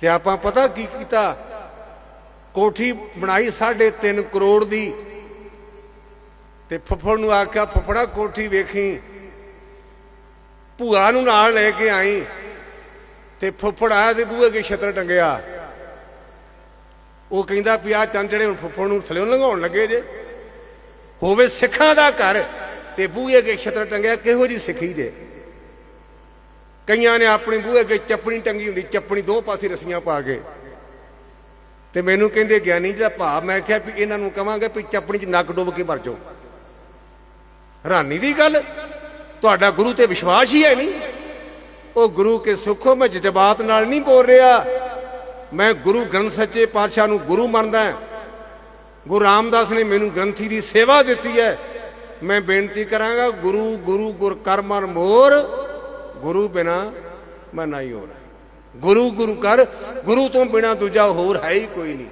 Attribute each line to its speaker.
Speaker 1: ਤੇ ਆਪਾਂ ਪਤਾ ਕੀ ਕੀਤਾ? ਕੋਠੀ ਬਣਾਈ 3.5 ਕਰੋੜ ਦੀ। ਤੇ ਫੁੱਫੜ ਨੂੰ ਆਖਿਆ, ਫੁੱਫੜਾ, ਕੋਠੀ ਵੇਖੀ। ਭੂਆ ਨੂੰ ਨਾਲ ਲੈ ਕੇ ਆਈ। ਤੇ ਫੁੱਫੜ ਆਇਆ ਤੇ ਬੂਹੇ ਕੇ ਛਤਰ ਟੰਗਿਆ। ਉਹ ਕਹਿੰਦਾ ਵੀ ਆ ਚੰਚੜੇ ਹੁਣ ਫੁੱਫੜ ਨੂੰ ਥੱਲੇ ਲੰਘਾਉਣ ਲੱਗੇ ਜੇ। ਹੋਵੇ ਸਿੱਖਾਂ ਦਾ ਘਰ ਤੇ ਬੂਹੇ ਕੇ ਛਤਰ ਟੰਗਿਆ, ਕਿਹੋ ਜੀ ਸਿੱਖੀ ਜੇ? ਕਈਆਂ ਨੇ ਆਪਣੇ ਬੂਹੇ ਅੱਗੇ ਚੱਪਣੀ ਟੰਗੀ ਹੁੰਦੀ, ਚੱਪਣੀ ਦੋ ਪਾਸੇ ਰਸੀਆਂ ਪਾ ਕੇ। ਤੇ ਮੈਨੂੰ ਕਹਿੰਦੇ, ਗਿਆਨੀ ਜੀ ਦਾ ਭਾਵ, ਮੈਂ ਕਿਹਾ ਵੀ ਇਹਨਾਂ ਨੂੰ ਕਵਾਂਗੇ ਵੀ ਚੱਪਣੀ 'ਚ ਨੱਕ ਡੁੱਬ ਕੇ ਮਰ ਜਾਓ। ਹੈਰਾਨੀ ਦੀ ਗੱਲ, ਤੁਹਾਡਾ ਗੁਰੂ ਤੇ ਵਿਸ਼ਵਾਸ ਹੀ ਹੈ ਨਹੀਂ। ਉਹ ਗੁਰੂ ਕੇ ਸੁੱਖੋ ਮੈਂ ਜਜ਼ਬਾਤ ਨਾਲ ਨਹੀਂ ਬੋਲ ਰਿਹਾ। ਮੈਂ ਗੁਰੂ ਗ੍ਰੰਥ ਸੱਚੇ ਪਾਤਸ਼ਾਹ ਨੂੰ ਗੁਰੂ ਮੰਨਦਾ ਗੁਰੂ ਰਾਮਦਾਸ ਨੇ ਮੈਨੂੰ ਗ੍ਰੰਥੀ ਦੀ ਸੇਵਾ ਦਿੱਤੀ ਹੈ। ਮੈਂ ਬੇਨਤੀ ਕਰਾਂਗਾ, ਗੁਰੂ ਗੁਰੂ ਗੁਰ ਕਰਮਨ ਮੋਰ ਗੁਰੂ ਬਿਨਾ ਮੈਂ ਨਹੀਂ ਹੋ। ਰਿਹਾ ਗੁਰੂ ਗੁਰੂ ਕਰ, ਗੁਰੂ ਤੋਂ ਬਿਨਾ ਦੂਜਾ ਹੋਰ ਹੈ ਹੀ ਕੋਈ ਨਹੀਂ।